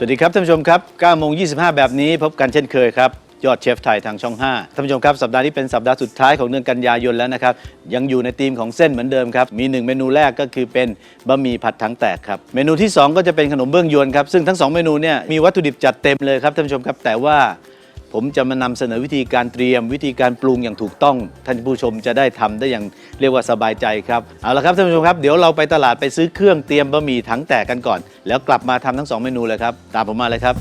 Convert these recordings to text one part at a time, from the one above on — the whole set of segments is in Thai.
สวัสดีครับท่านผู้ชมครับ9โมง25 แบบนี้พบกันเช่นเคยครับ ยอดเชฟไทยทางช่อง 5 ท่านผู้ชมครับ สัปดาห์นี้เป็นสัปดาห์สุดท้ายของเดือนกันยายนแล้วนะครับ ยังอยู่ในธีมของเส้นเหมือนเดิมครับ มีหนึ่งเมนูแรกก็คือเป็นบะหมี่ผัดถังแตกครับ เมนูที่ 2 ก็จะเป็นขนมเบื้องยวนครับ ซึ่งทั้ง 2 เมนูเนี่ยมีวัตถุดิบจัดเต็มเลยครับท่านผู้ชมครับ แต่ว่า ผมจะมานำเสนอวิธีการเตรียม วิธีการปรุงอย่างถูกต้อง ท่านผู้ชมจะได้ทำได้อย่างเรียกว่าสบายใจครับเอาละครับท่านผู้ชมครับเดี๋ยวเราไปตลาดไปซื้อเครื่องเตรียมบะหมี่ถังแตกกันก่อน แล้วกลับมาทำทั้งสองเมนูเลยครับตามผมมาเลยครับ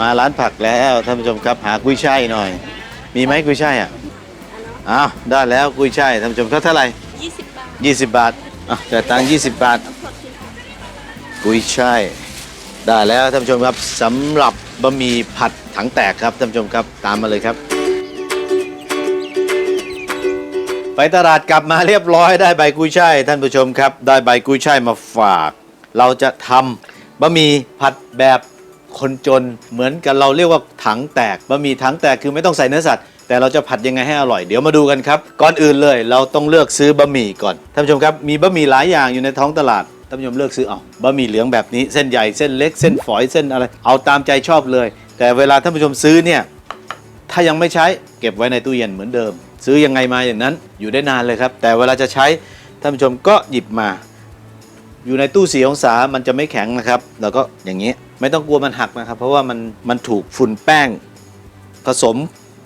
มาร้านผักแล้วท่านผู้ชมครับหากุ้ยช่ายหน่อย มีไหมกุ้ยช่ายอะอ้าวได้แล้วกุ้ยช่ายท่านผู้ชมครับเท่าไหร่ 20บาท20บาทอะจ่ายตังค์20บาทกุยช่ายได้แล้วท่านผู้ชมครับสำหรับบะหมี่ผัดถังแตกครับท่านผู้ชมครับตามมาเลยครับ ไปตลาดกลับมาเรียบร้อยได้ใบกุยช่ายท่านผู้ชมครับ ได้ใบกุยช่ายมาฝาก เราจะทำบะหมี่ผัดแบบคนจนเหมือนกับเราเรียกว่าถังแตกบะหมี่ถังแตกคือไม่ต้องใส่เนื้อสัตว์ แต่เราจะผัดยังไงให้อร่อยเดี๋ยวมาดูกันครับก่อนอื่นเลย เราต้องเลือกซื้อบะหมี่ก่อนท่านผู้ชมครับมีบะหมี่หลายอย่างอยู่ในท้องตลาดท่านผู้ชมเลือกซื้อเอาบะหมี่เหลืองแบบนี้เส้นใหญ่เส้นเล็กเส้นฝอยเส้นอะไร เอาตามใจชอบเลย แต่เวลาท่านผู้ชมซื้อเนี่ยถ้ายังไม่ใช้เก็บไว้ในตู้เย็นเหมือนเดิม ซื้อยังไงมาอย่างนั้นอยู่ได้นานเลยครับ แต่เวลาจะใช้ท่านผู้ชมก็หยิบมา อยู่ในตู้สีองศามันจะไม่แข็งนะครับ แล้วก็อย่างนี้ไม่ต้องกลัวมันหักนะครับ เพราะว่ามันมันถูกฝุ่นแป้งผสม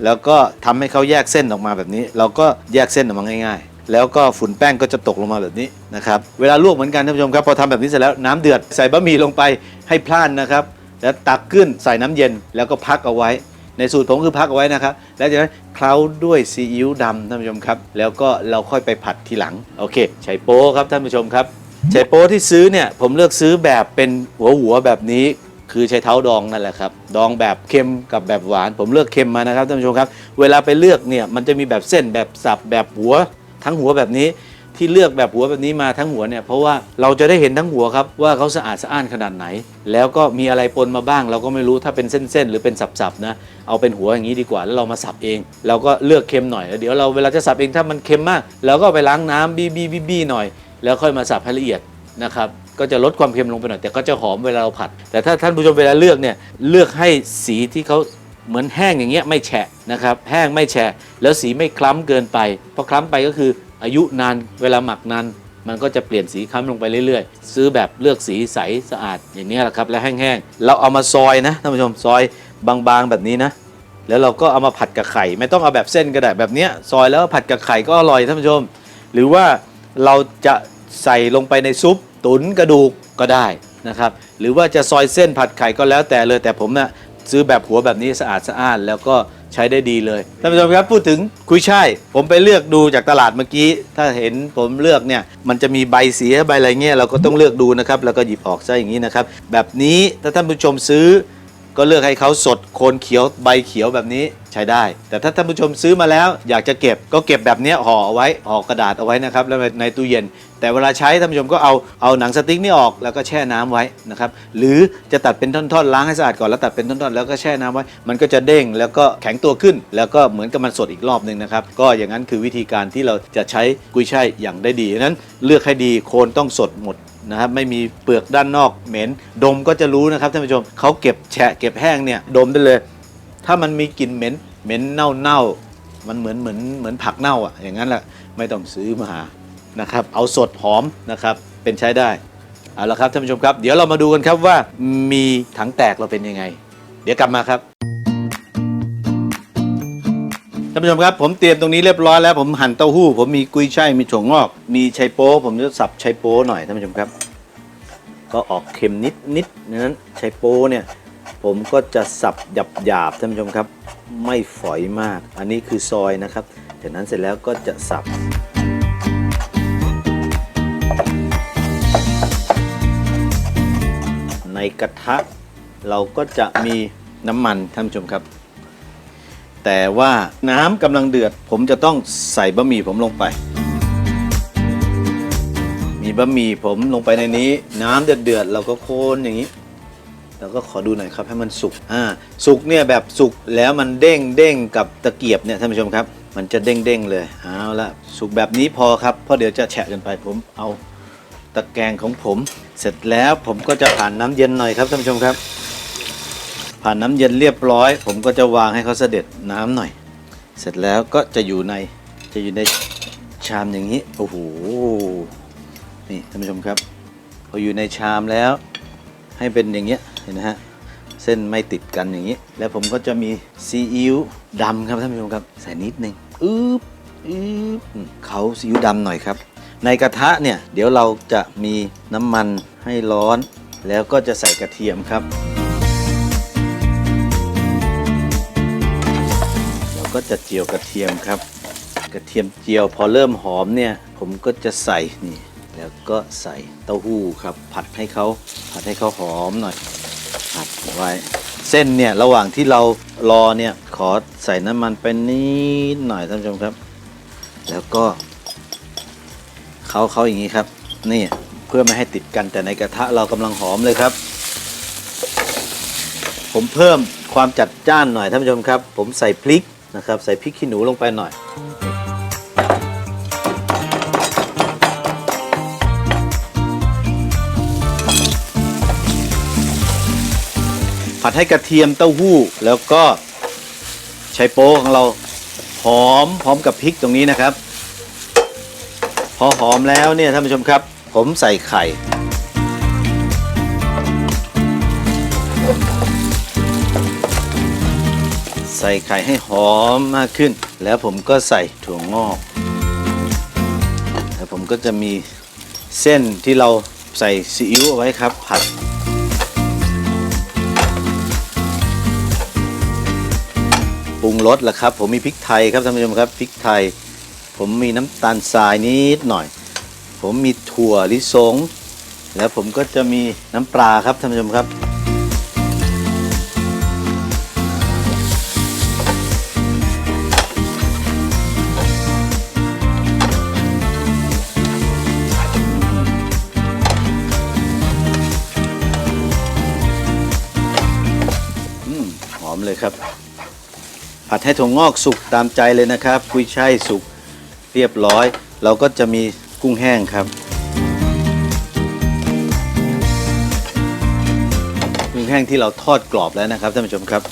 แล้วก็ทำให้เขาแยกเส้นออกมาแบบนี้ เราก็แยกเส้นออกมาง่ายๆ แล้วก็ฝุ่นแป้งก็จะตกลงมาแบบนี้นะครับ เวลาลวกเหมือนกันท่านผู้ชมครับ พอทำแบบนี้เสร็จแล้วน้ำเดือดใส่บะหมี่ลงไปให้พล่านนะครับ แล้วตักขึ้นใส่น้ำเย็นแล้วก็พักเอาไว้ ในสูตรผมคือพักเอาไว้นะครับ แล้วจากนั้นเคล้าด้วยซีอิ๊วดำท่านผู้ชมครับ แล้วก็เราค่อยไปผัดทีหลัง โอเคไชโป๊ครับท่านผู้ชมครับไชโป๊ที่ซื้อเนี่ยผมเลือกซื้อแบบเป็นหัวหัวแบบนี้ คือใช้เท้าดองนั่นแหละครับ ดองแบบเค็มกับแบบหวาน ผมเลือกเค็มมานะครับท่านผู้ชมครับ เวลาไปเลือกเนี่ยมันจะมีแบบเส้นแบบสับแบบหัว ทั้งหัวแบบนี้ที่เลือกแบบหัวแบบนี้มาทั้งหัวเนี่ยเพราะว่าเราจะได้เห็นทั้งหัวครับว่าเขาสะอาดสะอ้านขนาดไหน แล้วก็มีอะไรปนมาบ้าง เราก็ไม่รู้ถ้าเป็นเส้นๆหรือเป็นสับๆนะเอาเป็นหัวอย่างนี้ดีกว่าแล้วเรามาสับเอง เราก็เลือกเค็มหน่อยแล้วเดี๋ยวเราเวลาจะสับเองถ้ามันเค็มมากเราก็ไปล้างน้ำบี้บี้บี้บี้หน่อย แล้วค่อยมาสับให้ละเอียดนะครับ ก็จะลดความเค็มลงไปหน่อยแต่ก็จะหอมเวลาเราผัด แต่ถ้าท่านผู้ชมเวลาเลือกเนี่ยเลือกให้สีที่เขาเหมือนแห้งอย่างเงี้ยไม่แฉะนะครับแห้งไม่แฉะแล้วสีไม่คล้ำเกินไปเพราะคล้ำไปก็คืออายุนานเวลาหมักนานมันก็จะเปลี่ยนสีคล้ำลงไปเรื่อยๆ ซื้อแบบเลือกสีใสสะอาดอย่างนี้แหละครับและแห้งๆเราเอามาซอยนะท่านผู้ชมซอยบางๆแบบนี้นะ แล้วเราก็เอามาผัดกับไข่ ไม่ต้องเอาแบบเส้นก็ได้แบบเนี้ยซอยแล้วผัดกับไข่ก็อร่อยท่านผู้ชม หรือว่าเราจะใส่ลงไปในซุป ตุ๋นกระดูกก็ได้นะครับ หรือว่าจะซอยเส้นผัดไข่ก็แล้วแต่เลย แต่ผมนะ่ะซื้อแบบหัวแบบนี้สะอาดสะอ้านแล้วก็ใช้ได้ดีเลยท่านผู้ชมครับพูดถึงคุยช่ายผมไปเลือกดูจากตลาดเมื่อกี้ ถ้าเห็นผมเลือกเนี่ยมันจะมีใบสีใบอะไรเงี้ยเราก็ต้องเลือกดูนะครับแล้วก็หยิบออกซะอย่างนี้นะครับแบบนี้ถ้าท่านผู้ชมซื้อ ก็เลือกให้เขาสดโคนเขียวใบเขียวแบบนี้ใช้ได้ แต่ถ้าท่านผู้ชมซื้อมาแล้ว อยากจะเก็บก็เก็บแบบนี้ห่อเอาไว้ห่อกระดาษเอาไว้นะครับแล้วในตู้เย็น แต่เวลาใช้ท่านผู้ชมก็เอาเอาหนังสติ๊กนี่ออกแล้วก็แช่น้ำไว้นะครับหรือจะตัดเป็นท่อนๆล้างให้สะอาดก่อนแล้วตัดเป็นท่อนๆแล้วก็แช่น้ำไว้ มันก็จะเด้งแล้วก็แข็งตัวขึ้น แล้วก็เหมือนกับมันสดอีกรอบหนึ่งนะครับก็อย่างนั้นคือวิธีการที่เราจะใช้กุยช่ายอย่างได้ดีนั้น เลือกให้ดีโคนต้องสดหมด นะครับไม่มีเปลือกด้านนอกเหม็น ดมก็จะรู้นะครับท่านผู้ชมเขาเก็บแฉะเก็บแห้งเนี่ยดมได้เลย ถ้ามันมีกลิ่นเหม็นเหม็นเน่าเน่ามันเหมือนเหมือนเหมือนผักเน่าอะอย่างนั้นแหละไม่ต้องซื้อมาหานะครับเอาสดหอมนะครับเป็นใช้ได้เอาละครับท่านผู้ชมครับ เดี๋ยวเรามาดูกันครับว่ามีถังแตกเราเป็นยังไง เดี๋ยวกลับมาครับ ท่านผู้ชมครับผมเตรียมตรงนี้เรียบร้อยแล้วผมหั่นเต้าหู้ ผมมีกุยช่ายมีถั่วงอก มีไชโป๊ผมจะสับไชโป๊หน่อยท่านผู้ชมครับ ก็ออกเค็มนิดนิดนั้นไชโป๊เนี่ยผมก็จะสับหยาบหยาบท่านผู้ชมครับ ไม่ฝอยมาก อันนี้คือซอยนะครับจากนั้นเสร็จแล้วก็จะสับในกระทะเราก็จะมีน้ำมันท่านผู้ชมครับ แต่ว่าน้ำกำลังเดือด ผมจะต้องใส่บะหมี่ผมลงไป มีบะหมี่ผมลงไปในนี้ น้ำเดือดเดือดเราก็โคนอย่างนี้เราก็ขอดูหน่อยครับให้มันสุกอ่าสุกเนี่ยแบบสุกแล้วมันเด้งเด้งกับตะเกียบเนี่ยท่านผู้ชมครับ มันจะเด้งๆเลยเอาละสุกแบบนี้พอครับเพราะเดี๋ยวจะแฉะเกันไปผมเอาตะแกรงของผม เสร็จแล้วผมก็จะผ่านน้ำเย็นหน่อยครับท่านผู้ชมครับ ผ่านน้ำเย็นเรียบร้อย ผมก็จะวางให้เขาเสด็จน้ำหน่อย เสร็จแล้วก็จะอยู่ในจะอยู่ในชามอย่างนี้โอ้โหนี่ท่านผู้ชมครับพออยู่ในชามแล้ว ให้เป็นอย่างเงี้ยเห็นนะฮะเส้นไม่ติดกันอย่างนี้ แล้วผมก็จะมีซีอิ๊วดำครับท่านผู้ชมครับใส่นิดนึงอึ๊บอึ๊บเขาซีอิ๊วดำหน่อยครับ ในกระทะเนี่ยเดี๋ยวเราจะมีน้ำมันให้ร้อน แล้วก็จะใส่กระเทียมครับ ก็จะเจียวกระเทียมครับ กระเทียมเจียวพอเริ่มหอมเนี่ย ผมก็จะใส่นี่ แล้วก็ใส่เต้าหู้ครับ ผัดให้เขาผัดให้เขาหอมหน่อย ผัดไว้ เส้นเนี่ยระหว่างที่เรารอเนี่ยขอใส่น้ำมันไปนิดหน่อยท่านผู้ชมครับ แล้วก็เขาเขาอย่างนี้ครับ นี่เพื่อไม่ให้ติดกันแต่ในกระทะเรากำลังหอมเลยครับผมเพิ่มความจัดจ้านหน่อยท่านผู้ชมครับ ผมใส่พริก นะครับ ใส่พริกขี้หนูลงไปหน่อย ผัดให้กระเทียมเต้าหู้แล้วก็ใช้โป๊ของเราหอมพร้อมกับพริกตรงนี้นะครับ พอหอมแล้วเนี่ยท่านผู้ชมครับ ผมใส่ไข่ ใส่ไข่ให้หอมมากขึ้น แล้วผมก็ใส่ถั่วงอก แล้วผมก็จะมีเส้นที่เราใส่ซีอิ๊วเอาไว้ครับผัด ปรุงรสล้วครับ ผมมีพริกไทยครับท่านผู้ชมครับพริกไทย ผมมีน้ำตาลทรายนิดหน่อย ผมมีถั่วลิสง แล้วผมก็จะมีน้ำปลาครับท่านผู้ชมครับ ครับ ผัดให้ถั่วงอกสุกตามใจเลยนะครับ กุยช่ายสุกเรียบร้อย เราก็จะมีกุ้งแห้งครับ กุ้งแห้งที่เราทอดกรอบแล้วนะครับท่านผู้ชมครับ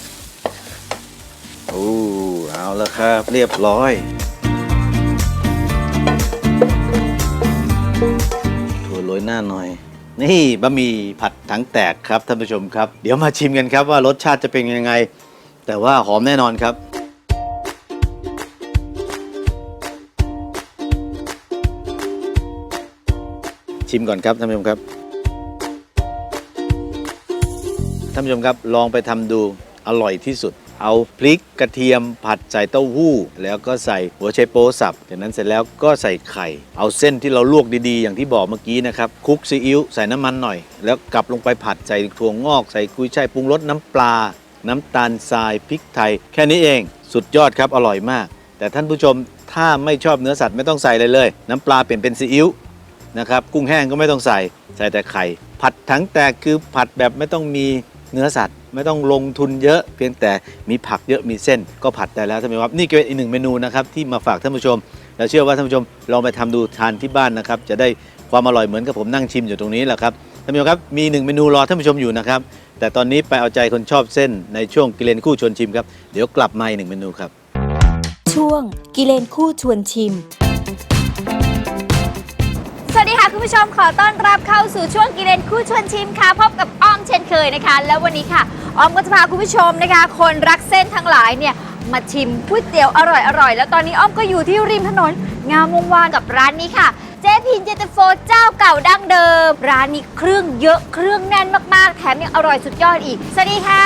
โอ้เอาแล้วครับ เรียบร้อยถั่วโรยหน้าหน่อยนี่บะหมี่ผัดถังแตกครับท่านผู้ชมครับ เดี๋ยวมาชิมกันครับว่ารสชาติจะเป็นยังไง แต่ว่าหอมแน่นอนครับ ชิมก่อนครับท่านผู้ชมครับท่านผู้ชมครับลองไปทำดูอร่อยที่สุด เอาพริกกระเทียมผัดใส่เต้าหู้ แล้วก็ใส่หัวไชโป๊สับจากนั้นเสร็จแล้วก็ใส่ไข่ เอาเส้นที่เราลวกดีๆ อย่างที่บอกเมื่อกี้นะครับคลุกซีอิ๊วใส่น้ำมันหน่อย แล้วกลับลงไปผัดใส่ถั่วงอกใส่กุยช่ายปรุงรสน้ำปลา น้ำตาลทรายพริกไทย แค่นี้เองสุดยอดครับอร่อยมาก แต่ท่านผู้ชมถ้าไม่ชอบเนื้อสัตว์ไม่ต้องใส่เลยเลย น้ำปลาเปลี่ยนเป็นซีอิ๊วนะครับกุ้งแห้งก็ไม่ต้องใส่ใส่แต่ไข่ ผัดถังแตกคือผัดแบบไม่ต้องมีเนื้อสัตว์ ไม่ต้องลงทุนเยอะ เพียงแต่มีผักเยอะมีเส้นก็ผัดได้แล้วท่านผู้ชมครับนี่ก็เป็นอีกหนึ่งเมนูนะครับที่มาฝากท่านผู้ชมแล้วเชื่อว่าท่านผู้ชมลองไปทำดูทานที่บ้านนะครับจะได้ความอร่อยเหมือนกับผมนั่งชิมอยู่ตรงนี้แหละครับท่านผู้ชมครับมีหนึ่งเมนูรอท่านผู้ชมอยู่นะครับ แต่ตอนนี้ไปเอาใจคนชอบเส้นในช่วงกิเลนคู่ชวนชิมครับ เดี๋ยวกลับมาอีกหนึ่งเมนูครับ ช่วงกิเลนคู่ชวนชิม สวัสดีค่ะคุณผู้ชมขอต้อนรับเข้าสู่ช่วงกิเลนคู่ชวนชิมค่ะพบกับอ้อมเช่นเคยนะคะ แล้ววันนี้ค่ะอ้อมก็จะพาคุณผู้ชมนะคะ คนรักเส้นทั้งหลายเนี่ยมาชิมก๋วยเตี๋ยวอร่อยๆแล้วตอนนี้อ้อมก็อยู่ที่ริมถนนงามวงวานกับร้านนี้ค่ะ เจ๊พินเจเตโฟเจ้าเก่าดั้งเดิม ร้านนี้เครื่องเยอะเครื่องแน่นมากๆ แถมยังอร่อยสุดยอดอีก สวัสดีค่ะ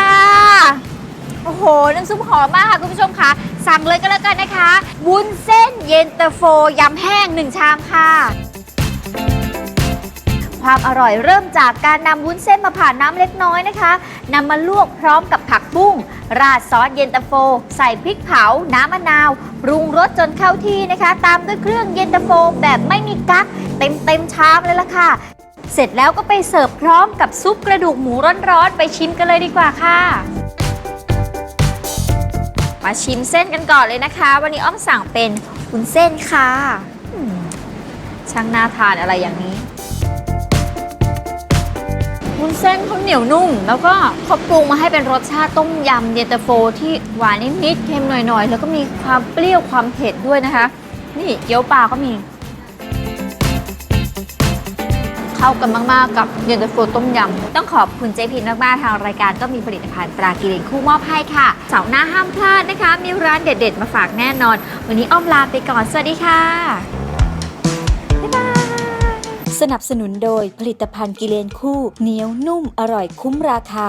โอ้โห น้ำซุปหอมมากค่ะคุณผู้ชมค่ะ สั่งเลยก็แล้วกันนะคะวุ้นเส้นเย็นตาโฟยำแห้งหนึ่งชามค่ะ ความอร่อยเริ่มจากการนำวุ้นเส้นมาผ่านน้ำเล็กน้อยนะคะนำมาลวกพร้อมกับผักบุ้ง ราดซอสเย็นตาโฟ ใส่พริกเผา น้ำมะนาว ปรุงรสจนเข้าที่นะคะ ตามด้วยเครื่องเย็นตาโฟแบบไม่มีกั๊กเต็มเต็มชามเลยล่ะค่ะ เสร็จแล้วก็ไปเสิร์ฟพร้อมกับซุปกระดูกหมูร้อนๆ ไปชิมกันเลยดีกว่าค่ะมาชิมเส้นกันก่อนเลยนะคะ วันนี้อ้อมสั่งเป็นวุ้นเส้นค่ะช่างน่าทานอะไรอย่างนี้ วุ้นเส้นเขาเหนียวนุ่ม แล้วก็เขาปรุงมาให้เป็นรสชาติต้มยำเย็นตาโฟ ที่หวานนิดๆเค็มหน่อยๆ แล้วก็มีความเปรี้ยวความเผ็ดด้วยนะคะ นี่เกี๊ยวปลาก็มี เข้ากันมากๆกับเย็นตาโฟต้มยำ ต้องขอบคุณเจ๊พินมากๆทางรายการก็มีผลิตภัณฑ์ปลากิเลนคู่มอบให้ค่ะเสาร์หน้าห้ามพลาดนะคะ มีร้านเด็ด ๆ มาฝากแน่นอน วันนี้อ้อมลาไปก่อนสวัสดีค่ะ สนับสนุนโดยผลิตภัณฑ์กิเลนคู่เหนียวนุ่มอร่อยคุ้มราคา